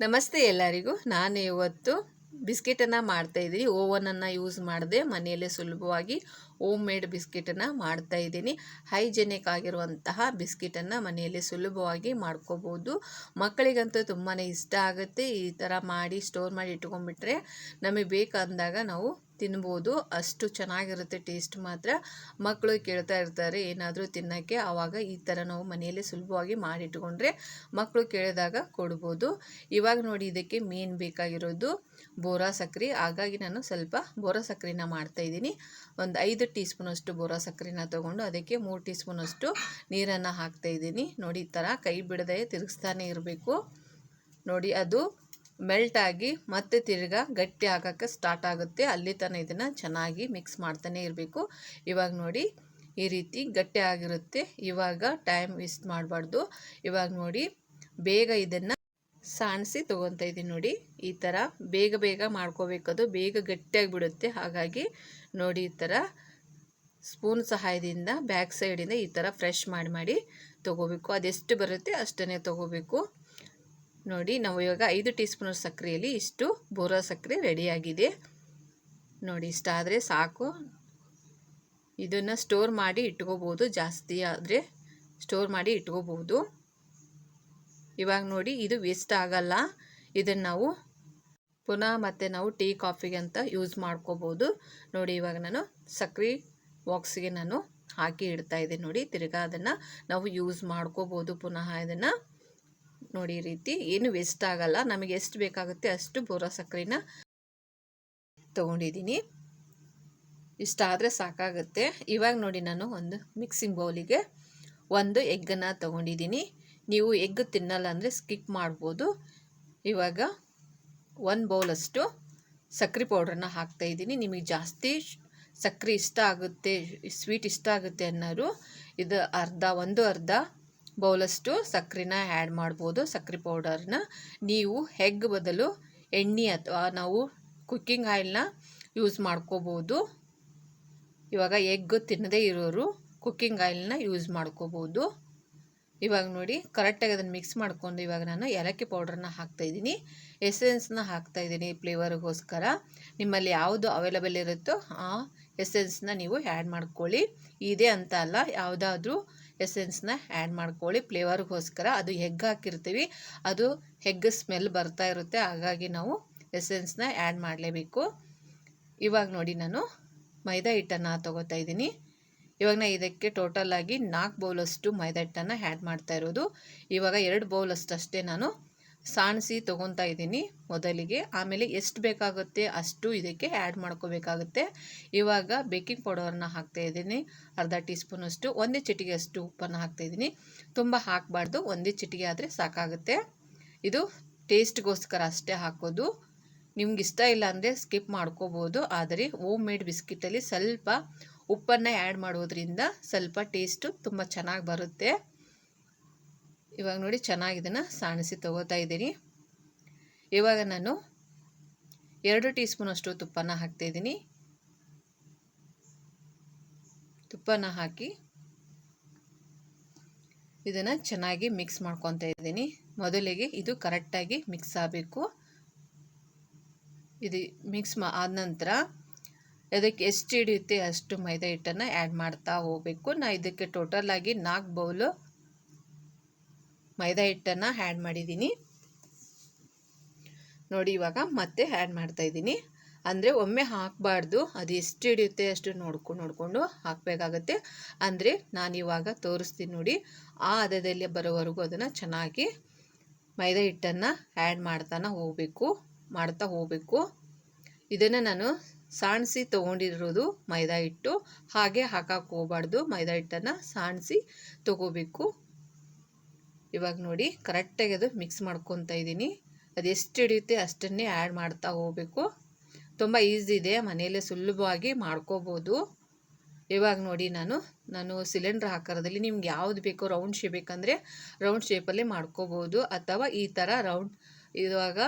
ನಮಸ್ತೆ ಎಲ್ಲರಿಗೂ. ನಾನು ಇವತ್ತು ಬಿಸ್ಕೆಟನ್ನು ಮಾಡ್ತಾ ಇದ್ದೀನಿ. ಓವನನ್ನು ಯೂಸ್ ಮಾಡದೆ ಮನೆಯಲ್ಲೇ ಸುಲಭವಾಗಿ ಓಮ್ ಮೇಡ್ ಬಿಸ್ಕೆಟನ್ನು ಮಾಡ್ತಾ ಇದ್ದೀನಿ. ಹೈಜೆನಿಕ್ ಆಗಿರುವಂತಹ ಬಿಸ್ಕೆಟನ್ನು ಮನೆಯಲ್ಲೇ ಸುಲಭವಾಗಿ ಮಾಡ್ಕೋಬೋದು. ಮಕ್ಕಳಿಗಂತೂ ತುಂಬಾ ಇಷ್ಟ ಆಗುತ್ತೆ ಈ ಥರ ಮಾಡಿ ಸ್ಟೋರ್ ಮಾಡಿ ಇಟ್ಕೊಂಡ್ಬಿಟ್ರೆ ನಮಗೆ ಬೇಕಂದಾಗ ನಾವು ತಿನ್ಬೋದು, ಅಷ್ಟು ಚೆನ್ನಾಗಿರುತ್ತೆ ಟೇಸ್ಟ್ ಮಾತ್ರ. ಮಕ್ಕಳು ಕೇಳ್ತಾ ಇರ್ತಾರೆ, ಏನಾದರೂ ತಿನ್ನೋಕ್ಕೆ. ಆವಾಗ ಈ ಥರ ನಾವು ಮನೆಯಲ್ಲೇ ಸುಲಭವಾಗಿ ಮಾಡಿಟ್ಕೊಂಡ್ರೆ ಮಕ್ಕಳು ಕೇಳಿದಾಗ ಕೊಡ್ಬೋದು. ಇವಾಗ ನೋಡಿ ಇದಕ್ಕೆ ಮೇನ್ ಬೇಕಾಗಿರೋದು ಬೋರಾ ಸಕ್ಕರೆ ಹಾಗಾಗಿ ನಾನು ಸ್ವಲ್ಪ ಬೋರಾ ಸಕ್ಕರೆನ ಮಾಡ್ತಾಯಿದ್ದೀನಿ ಒಂದು ಐದು ಟೀ ಸ್ಪೂನಷ್ಟು ಬೋರಾ ಸಕ್ಕರೆನ ತೊಗೊಂಡು ಅದಕ್ಕೆ ಮೂರು ಟೀ ಸ್ಪೂನಷ್ಟು ನೀರನ್ನು ಹಾಕ್ತಾಯಿದ್ದೀನಿ ನೋಡಿ ಈ ಥರ ಕೈ ಬಿಡದೆ ತಿರುಗಿಸ್ತಾನೆ ಇರಬೇಕು. ನೋಡಿ ಅದು ಮೆಲ್ಟ್ ಆಗಿ ಮತ್ತೆ ತಿರ್ಗಾ ಗಟ್ಟಿ ಆಗೋಕ್ಕೆ ಸ್ಟಾರ್ಟ್ ಆಗುತ್ತೆ. ಅಲ್ಲಿ ತನಕ ಇದನ್ನು ಚೆನ್ನಾಗಿ ಮಿಕ್ಸ್ ಮಾಡ್ತಾನೆ ಇರಬೇಕು. ಇವಾಗ ನೋಡಿ ಈ ರೀತಿ ಗಟ್ಟಿ ಆಗಿರುತ್ತೆ. ಇವಾಗ ಟೈಮ್ ವೇಸ್ಟ್ ಮಾಡಬಾರ್ದು. ಇವಾಗ ನೋಡಿ ಬೇಗ ಇದನ್ನು ಸಾಣಿಸಿ ತೊಗೊತಾ ಇದ್ದೀನಿ ನೋಡಿ. ಈ ಥರ ಬೇಗ ಬೇಗ ಮಾಡ್ಕೋಬೇಕದು ಬೇಗ ಗಟ್ಟಿಯಾಗಿ ಬಿಡುತ್ತೆ. ಹಾಗಾಗಿ ನೋಡಿ ಈ ಥರ ಸ್ಪೂನ್ ಸಹಾಯದಿಂದ ಬ್ಯಾಕ್ ಸೈಡಿಂದ ಈ ಥರ ಫ್ರೆಶ್ ಮಾಡಿ ಮಾಡಿ ತೊಗೋಬೇಕು. ಅದೆಷ್ಟು ಬರುತ್ತೆ ಅಷ್ಟನ್ನೇ ತೊಗೋಬೇಕು. ನೋಡಿ, ನಾವು ಇವಾಗ ಐದು ಟೀ ಸ್ಪೂನ್ ಸಕ್ಕರೆಯಲ್ಲಿ ಇಷ್ಟು ಬೋರಾ ಸಕ್ಕರೆ ರೆಡಿಯಾಗಿದೆ. ನೋಡಿ ಇಷ್ಟಾದರೆ ಸಾಕು. ಇದನ್ನು ಸ್ಟೋರ್ ಮಾಡಿ ಇಟ್ಕೋಬೋದು, ಜಾಸ್ತಿ ಆದರೆ ಸ್ಟೋರ್ ಮಾಡಿ ಇಟ್ಕೋಬೋದು. ಇವಾಗ ನೋಡಿ, ಇದು ವೇಸ್ಟ್ ಆಗಲ್ಲ. ಇದನ್ನು ನಾವು ಪುನಃ ಮತ್ತೆ ನಾವು ಟೀ ಕಾಫಿಗೆ ಅಂತ ಯೂಸ್ ಮಾಡ್ಕೋಬೋದು. ನೋಡಿ, ಇವಾಗ ನಾನು ಸಕ್ಕರೆ ಬಾಕ್ಸಿಗೆ ನಾನು ಹಾಕಿ ಇಡ್ತಾ ಇದ್ದೀನಿ ನೋಡಿ, ತಿರ್ಗಾ ಅದನ್ನು ನಾವು ಯೂಸ್ ಮಾಡ್ಕೋಬೋದು ಪುನಃ ಇದನ್ನು. ನೋಡಿ ರೀತಿ. ಏನು ವೇಸ್ಟ್ ಆಗಲ್ಲ. ನಮಗೆ ಎಷ್ಟು ಬೇಕಾಗುತ್ತೆ ಅಷ್ಟು ಬೋರಾ ಸಕ್ಕರೆನ ತೊಗೊಂಡಿದ್ದೀನಿ ಇಷ್ಟಾದರೆ ಸಾಕಾಗುತ್ತೆ. ಇವಾಗ ನೋಡಿ ನಾನು ಒಂದು ಮಿಕ್ಸಿಂಗ್ ಬೌಲಿಗೆ ಒಂದು ಎಗ್ಗನ್ನು ತೊಗೊಂಡಿದ್ದೀನಿ ನೀವು ಎಗ್ ತಿನ್ನಲ್ಲ ಅಂದರೆ ಸ್ಕಿಪ್ ಮಾಡ್ಬೋದು. ಇವಾಗ ಒಂದು ಬೌಲಷ್ಟು ಸಕ್ಕರೆ ಪೌಡ್ರನ್ನ ಹಾಕ್ತಾಯಿದ್ದೀನಿ ನಿಮಗೆ ಜಾಸ್ತಿ ಸಕ್ಕರೆ ಇಷ್ಟ ಆಗುತ್ತೆ ಸ್ವೀಟ್ ಇಷ್ಟ ಆಗುತ್ತೆ ಅನ್ನೋರು ಇದು ಅರ್ಧ, ಒಂದು ಅರ್ಧ ಬೌಲಷ್ಟು ಸಕ್ಕರೆನ ಆ್ಯಡ್ ಮಾಡ್ಬೋದು. ಸಕ್ಕರೆ ಪೌಡರ್ನ ನೀವು ಹೆಗ್ ಬದಲು ಎಣ್ಣೆ ಅಥವಾ ನಾವು ಕುಕ್ಕಿಂಗ್ ಆಯಿಲ್ನ ಯೂಸ್ ಮಾಡ್ಕೋಬೋದು. ಇವಾಗ ಎಗ್ ತಿನ್ನದೇ ಇರೋರು ಕುಕ್ಕಿಂಗ್ ಆಯಿಲ್ನ ಯೂಸ್ ಮಾಡ್ಕೋಬೋದು. ಇವಾಗ ನೋಡಿ ಕರೆಕ್ಟಾಗಿ ಅದನ್ನು ಮಿಕ್ಸ್ ಮಾಡ್ಕೊಂಡು ಇವಾಗ ನಾನು ಏಲಕ್ಕಿ ಪೌಡ್ರನ್ನ ಹಾಕ್ತಾಯಿದ್ದೀನಿ ಎಸೆನ್ಸ್ನ ಹಾಕ್ತಾಯಿದ್ದೀನಿ ಫ್ಲೇವರ್ಗೋಸ್ಕರ. ನಿಮ್ಮಲ್ಲಿ ಯಾವುದು ಅವೈಲಬಲ್ ಇರುತ್ತೋ ಆ ಎಸೆನ್ಸ್ನ ನೀವು ಆ್ಯಡ್ ಮಾಡ್ಕೊಳ್ಳಿ. ಇದೆ ಅಂತ ಅಲ್ಲ, ಯಾವುದಾದ್ರೂ ಎಸೆನ್ಸ್ನ ಆ್ಯಡ್ ಮಾಡ್ಕೊಳ್ಳಿ. ಫ್ಲೇವರ್ಗೋಸ್ಕರ ಅದು ಹೆಗ್ ಹಾಕಿರ್ತೀವಿ, ಅದು ಹೆಗ್ ಸ್ಮೆಲ್ ಬರ್ತಾ ಇರುತ್ತೆ, ಹಾಗಾಗಿ ನಾವು ಎಸೆನ್ಸ್ನ ಆ್ಯಡ್ ಮಾಡಲೇಬೇಕು. ಇವಾಗ ನೋಡಿ ನಾನು ಮೈದಾ ಹಿಟ್ಟನ್ನು ತೊಗೋತಾ ಇದ್ದೀನಿ. ಇವಾಗ ನಾನು ಇದಕ್ಕೆ ಟೋಟಲ್ ಆಗಿ ನಾಲ್ಕು ಬೌಲಷ್ಟು ಮೈದಾ ಹಿಟ್ಟನ್ನು ಆ್ಯಡ್ ಮಾಡ್ತಾ ಇರೋದು. ಇವಾಗ ಎರಡು ಬೌಲಷ್ಟು ಅಷ್ಟೇ ನಾನು ಸಾಣಿಸಿ ತೊಗೊತಾ ಇದ್ದೀನಿ ಮೊದಲಿಗೆ. ಆಮೇಲೆ ಎಷ್ಟು ಬೇಕಾಗುತ್ತೆ ಅಷ್ಟು ಇದಕ್ಕೆ ಆ್ಯಡ್ ಮಾಡ್ಕೋಬೇಕಾಗುತ್ತೆ. ಇವಾಗ ಬೇಕಿಂಗ್ ಪೌಡರನ್ನು ಹಾಕ್ತಾ ಇದ್ದೀನಿ. ಅರ್ಧ ಟೀ ಸ್ಪೂನಷ್ಟು ಒಂದೇ ಚಿಟಿಗೆ ಅಷ್ಟು ಉಪ್ಪನ್ನು ಹಾಕ್ತಾಯಿದ್ದೀನಿ ತುಂಬ ಹಾಕಬಾರ್ದು, ಒಂದೇ ಚಿಟಿಗೆ ಆದರೆ ಸಾಕಾಗುತ್ತೆ. ಇದು ಟೇಸ್ಟ್ಗೋಸ್ಕರ ಅಷ್ಟೇ ಹಾಕೋದು. ನಿಮ್ಗೆ ಇಷ್ಟ ಇಲ್ಲ ಅಂದರೆ ಸ್ಕಿಪ್ ಮಾಡ್ಕೋಬೋದು. ಆದರೆ ಓಮ್ ಮೇಡ್ ಬಿಸ್ಕಿಟಲ್ಲಿ ಸ್ವಲ್ಪ ಉಪ್ಪನ್ನು ಆ್ಯಡ್ ಮಾಡೋದ್ರಿಂದ ಸ್ವಲ್ಪ ಟೇಸ್ಟು ತುಂಬ ಚೆನ್ನಾಗಿ ಬರುತ್ತೆ. ಇವಾಗ ನೋಡಿ ಚೆನ್ನಾಗಿ ಇದನ್ನು ಸಾಣಿಸಿ ತೊಗೋತಾ ಇದ್ದೀನಿ. ಇವಾಗ ನಾನು ಎರಡು ಟೀ ಸ್ಪೂನಷ್ಟು ತುಪ್ಪನ ಹಾಕ್ತಾಯಿದ್ದೀನಿ ತುಪ್ಪನ ಹಾಕಿ ಇದನ್ನು ಚೆನ್ನಾಗಿ ಮಿಕ್ಸ್ ಮಾಡ್ಕೊತಾ ಇದ್ದೀನಿ. ಮೊದಲಿಗೆ ಇದು ಕರೆಕ್ಟಾಗಿ ಮಿಕ್ಸ್ ಆಗಬೇಕು. ಇದು ಮಿಕ್ಸ್ ಮಾ ಆದ ನಂತರ ಅದಕ್ಕೆ ಎಷ್ಟು ಹಿಡಿಯುತ್ತೆ ಅಷ್ಟು ಮೈದಾ ಹಿಟ್ಟನ್ನು ಆ್ಯಡ್ ಮಾಡ್ತಾ ಹೋಗಬೇಕು. ನಾ ಇದಕ್ಕೆ ಟೋಟಲಾಗಿ ನಾಲ್ಕು ಬೌಲು ಮೈದಾ ಹಿಟ್ಟನ್ನು ಆ್ಯಡ್ ಮಾಡಿದ್ದೀನಿ. ನೋಡಿ ಇವಾಗ ಮತ್ತೆ ಆ್ಯಡ್ ಮಾಡ್ತಾಯಿದ್ದೀನಿ ಅಂದರೆ ಒಮ್ಮೆ ಹಾಕಬಾರ್ದು, ಅದು ಎಷ್ಟು ಹಿಡಿಯುತ್ತೆ ಅಷ್ಟು ನೋಡ್ಕೊಂಡು ನೋಡಿಕೊಂಡು ಹಾಕಬೇಕಾಗತ್ತೆ. ಅಂದರೆ ನಾನಿವಾಗ ತೋರಿಸ್ತೀನಿ ನೋಡಿ, ಆ ಹದದಲ್ಲಿ ಬರೋವರೆಗೂ ಅದನ್ನು ಚೆನ್ನಾಗಿ ಮೈದಾ ಹಿಟ್ಟನ್ನು ಆ್ಯಡ್ ಮಾಡ್ತಾನೆ ಹೋಗಬೇಕು, ಮಾಡ್ತಾ ಹೋಗಬೇಕು. ಇದನ್ನು ನಾನು ಸಾಣಿಸಿ ತೊಗೊಂಡಿರೋದು ಮೈದಾ ಹಿಟ್ಟು, ಹಾಗೆ ಹಾಕಕ್ಕೆ ಹೋಗಬಾರ್ದು, ಮೈದಾ ಹಿಟ್ಟನ್ನು ಸಾಣಿಸಿ ತೊಗೋಬೇಕು. ಇವಾಗ ನೋಡಿ ಕರೆಕ್ಟಾಗಿ ಅದು ಮಿಕ್ಸ್ ಮಾಡ್ಕೊತಾ ಇದ್ದೀನಿ. ಅದು ಎಷ್ಟು ಹಿಡಿಯುತ್ತೆ ಅಷ್ಟನ್ನೇ ಆ್ಯಡ್ ಮಾಡ್ತಾ ಹೋಗಬೇಕು. ತುಂಬ ಈಸಿ ಇದೆ, ಮನೆಯಲ್ಲೇ ಸುಲಭವಾಗಿ ಮಾಡ್ಕೋಬೋದು. ಇವಾಗ ನೋಡಿ ನಾನು ನಾನು ಸಿಲಿಂಡ್ರ್ ಆಕಾರದಲ್ಲಿ ನಿಮ್ಗೆ ಯಾವ್ದು ಬೇಕೋ ರೌಂಡ್ ಶೇಪ್ ಬೇಕಂದರೆ ರೌಂಡ್ ಶೇಪಲ್ಲೇ ಮಾಡ್ಕೋಬೋದು. ಅಥವಾ ಈ ಥರ ರೌಂಡ್ ಇವಾಗ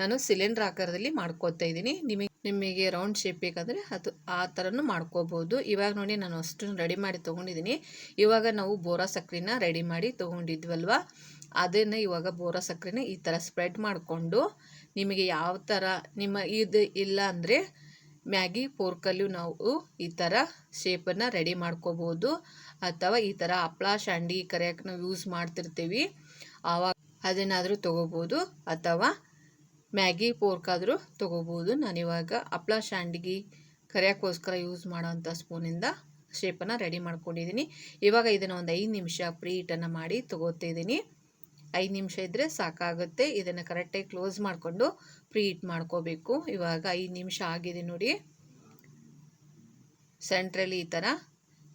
ನಾನು ಸಿಲಿಂಡ್ರ್ ಆಕಾರದಲ್ಲಿ ಮಾಡ್ಕೋತಾ ಇದ್ದೀನಿ. ನಿಮಗೆ ನಿಮಗೆ ರೌಂಡ್ ಶೇಪ್ ಬೇಕಾದರೆ ಅದು ಆ ಥರನೂ ಮಾಡ್ಕೋಬೋದು. ಇವಾಗ ನೋಡಿ ನಾನು ಅಷ್ಟು ರೆಡಿ ಮಾಡಿ ತೊಗೊಂಡಿದ್ದೀನಿ. ಇವಾಗ ನಾವು ಬೋರಾ ಸಕ್ಕರೆನ ರೆಡಿ ಮಾಡಿ ತೊಗೊಂಡಿದ್ವಲ್ವ? ಅದನ್ನು ಇವಾಗ ಬೋರಾ ಸಕ್ಕರೆನ ಈ ಥರ ಸ್ಪ್ರೆಡ್ ಮಾಡಿಕೊಂಡು ನಿಮಗೆ ಯಾವ ಥರ ನಿಮ್ಮ ಇದು ಇಲ್ಲ ಅಂದರೆ ಮ್ಯಾಗಿ, ಪೋರ್ಕಲ್ಲೂ ನಾವು ಈ ಥರ ಶೇಪನ್ನು ರೆಡಿ ಮಾಡ್ಕೋಬೋದು. ಅಥವಾ ಈ ಥರ ಹಪ್ಳ, ಶಾಂಡಿ ಕರೆಯಕ್ಕೆ ನಾವು ಯೂಸ್ ಮಾಡ್ತಿರ್ತೀವಿ. ಆವಾಗ ಅದನ್ನಾದರೂ ತೊಗೋಬೋದು. ಅಥವಾ ಮ್ಯಾಗಿ ಪೋರ್ಕ್ ಆದರೂ ತೊಗೋಬೋದು. ನಾನಿವಾಗ ಹಪ್ಳ ಶಾಂಡ್ಗಿ ಕರಿಯೋಕ್ಕೋಸ್ಕರ ಯೂಸ್ ಮಾಡೋವಂಥ ಸ್ಪೂನಿಂದ ಶೇಪನ್ನು ರೆಡಿ ಮಾಡ್ಕೊಂಡಿದ್ದೀನಿ ಇವಾಗ ಇದನ್ನು ಒಂದು ಐದು ನಿಮಿಷ ಪ್ರೀಟನ್ನು ಮಾಡಿ ತೊಗೋತಿದ್ದೀನಿ ಐದು ನಿಮಿಷ ಇದ್ದರೆ ಸಾಕಾಗುತ್ತೆ. ಇದನ್ನು ಕರೆಕ್ಟಾಗಿ ಕ್ಲೋಸ್ ಮಾಡಿಕೊಂಡು ಪ್ರೀಟ್ ಮಾಡ್ಕೋಬೇಕು. ಇವಾಗ ಐದು ನಿಮಿಷ ಆಗಿದೆ ನೋಡಿ. ಸೆಂಟ್ರಲ್ಲಿ ಈ ಥರ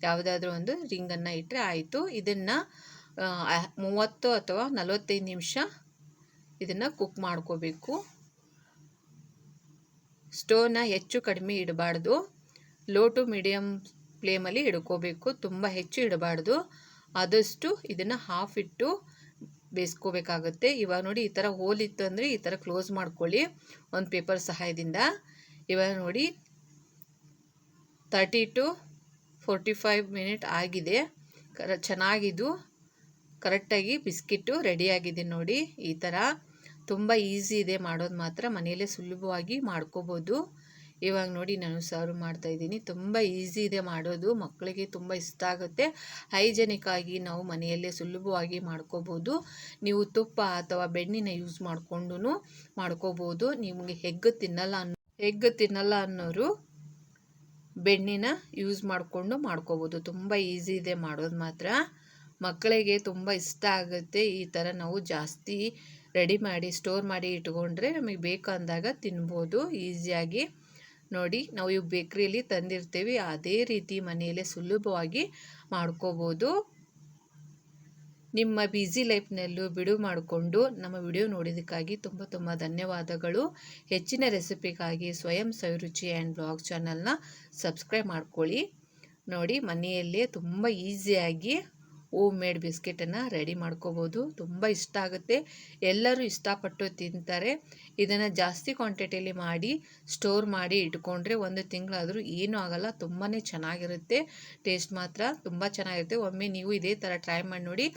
ಯಾವುದಾದ್ರೂ ಒಂದು ರಿಂಗನ್ನು ಇಟ್ಟರೆ ಆಯಿತು. ಇದನ್ನು ಮೂವತ್ತು ಅಥವಾ ನಲವತ್ತೈದು ನಿಮಿಷ ಇದನ್ನು ಕುಕ್ ಮಾಡ್ಕೋಬೇಕು. ಸ್ಟೋವ್ನ ಹೆಚ್ಚು ಕಡಿಮೆ ಇಡಬಾರ್ದು. ಲೋ ಟು ಮೀಡಿಯಮ್ ಫ್ಲೇಮಲ್ಲಿ ಇಡ್ಕೋಬೇಕು. ತುಂಬ ಹೆಚ್ಚು ಇಡಬಾರ್ದು. ಆದಷ್ಟು ಇದನ್ನು ಹಾಫ್ ಇಟ್ಟು ಬೇಯಿಸ್ಕೋಬೇಕಾಗುತ್ತೆ. ಇವಾಗ ನೋಡಿ ಈ ಥರ ಹೋಲ್ ಇತ್ತು ಅಂದರೆ ಈ ಥರ ಕ್ಲೋಸ್ ಮಾಡ್ಕೊಳ್ಳಿ. ಒಂದು ಪೇಪರ್ ಸಹಾಯದಿಂದ. ಇವಾಗ ನೋಡಿ thirty two forty five minute ಆಗಿದೆ. ಕರ ಚೆನ್ನಾಗಿದ್ದು ಕರೆಕ್ಟಾಗಿ ಬಿಸ್ಕಿಟ್ಟು ರೆಡಿಯಾಗಿದೆ ನೋಡಿ ಈ ಥರ ತುಂಬ ಈಸಿ ಇದೆ ಮಾಡೋದು ಮಾತ್ರ. ಮನೆಯಲ್ಲೇ ಸುಲಭವಾಗಿ ಮಾಡ್ಕೋಬೋದು. ಇವಾಗ ನೋಡಿ ನಾನು ಸರ್ವ್ ಮಾಡ್ತಾ ಇದ್ದೀನಿ. ತುಂಬ ಈಸಿ ಇದೆ ಮಾಡೋದು. ಮಕ್ಕಳಿಗೆ ತುಂಬ ಇಷ್ಟ ಆಗುತ್ತೆ. ಹೈಜೆನಿಕ್ ಆಗಿ ನಾವು ಮನೆಯಲ್ಲೇ ಸುಲಭವಾಗಿ ಮಾಡ್ಕೋಬೋದು. ನೀವು ತುಪ್ಪ ಅಥವಾ ಬೆಣ್ಣಿನ ಯೂಸ್ ಮಾಡಿಕೊಂಡು ಮಾಡ್ಕೋಬೋದು. ನಿಮಗೆ ಹೆಗ್ಗು ತಿನ್ನಲ್ಲ ಅನ್ನೋ, ಹೆಗ್ಗು ತಿನ್ನಲ್ಲ ಅನ್ನೋರು ಬೆಣ್ಣಿನ ಯೂಸ್ ಮಾಡಿಕೊಂಡು ಮಾಡ್ಕೋಬೋದು. ತುಂಬ ಈಸಿ ಇದೆ ಮಾಡೋದು ಮಾತ್ರ. ಮಕ್ಕಳಿಗೆ ತುಂಬ ಇಷ್ಟ ಆಗುತ್ತೆ. ಈ ಥರ ನಾವು ಜಾಸ್ತಿ ರೆಡಿ ಮಾಡಿ, ಸ್ಟೋರ್ ಮಾಡಿ ಇಟ್ಕೊಂಡ್ರೆ ನಮಗೆ ಬೇಕು ಅಂದಾಗ ತಿನ್ಬೋದು, ಈಸಿಯಾಗಿ. ನೋಡಿ, ನಾವು ಇವು ಬೇಕ್ರಿಯಲ್ಲಿ ತಂದಿರ್ತೀವಿ, ಅದೇ ರೀತಿ ಮನೆಯಲ್ಲೇ ಸುಲಭವಾಗಿ ಮಾಡ್ಕೋಬೋದು. ನಿಮ್ಮ ಬ್ಯುಸಿ ಲೈಫ್ನಲ್ಲೂ ಬಿಡು ಮಾಡಿಕೊಂಡು ನಮ್ಮ ವಿಡಿಯೋ ನೋಡಿದ್ದಕ್ಕಾಗಿ ತುಂಬ ತುಂಬ ಧನ್ಯವಾದಗಳು. ಹೆಚ್ಚಿನ ರೆಸಿಪಿಗಾಗಿ ಸ್ವಯಂ ಸವಿರುಚಿ ಆ್ಯಂಡ್ ಬ್ಲಾಗ್ ಚಾನಲ್ನ ಸಬ್ಸ್ಕ್ರೈಬ್ ಮಾಡ್ಕೊಳ್ಳಿ. ನೋಡಿ, ಮನೆಯಲ್ಲೇ ತುಂಬ ಈಸಿಯಾಗಿ ಓಮ್ ಮೇಡ್ ಬಿಸ್ಕೆಟನ್ನು ರೆಡಿ ಮಾಡ್ಕೋಬೋದು. ತುಂಬ ಇಷ್ಟ ಆಗುತ್ತೆ. ಎಲ್ಲರೂ ಇಷ್ಟಪಟ್ಟು ತಿಂತಾರೆ. ಇದನ್ನು ಜಾಸ್ತಿ ಕ್ವಾಂಟಿಟಿಯಲ್ಲಿ ಮಾಡಿ, ಸ್ಟೋರ್ ಮಾಡಿ ಇಟ್ಕೊಂಡ್ರೆ ಒಂದು ತಿಂಗಳಾದರೂ ಏನೂ ಆಗೋಲ್ಲ. ತುಂಬಾ ಚೆನ್ನಾಗಿರುತ್ತೆ. ಟೇಸ್ಟ್ ಮಾತ್ರ ತುಂಬ ಚೆನ್ನಾಗಿರುತ್ತೆ. ಒಮ್ಮೆ ನೀವು ಇದೇ ಥರ ಟ್ರೈ ಮಾಡಿ ನೋಡಿ,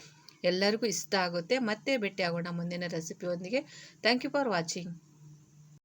ಎಲ್ಲರಿಗೂ ಇಷ್ಟ ಆಗುತ್ತೆ. ಮತ್ತೆ ಭೇಟಿ ಆಗೋಣ ಮುಂದಿನ ರೆಸಿಪಿಯೊಂದಿಗೆ. Thank you for watching.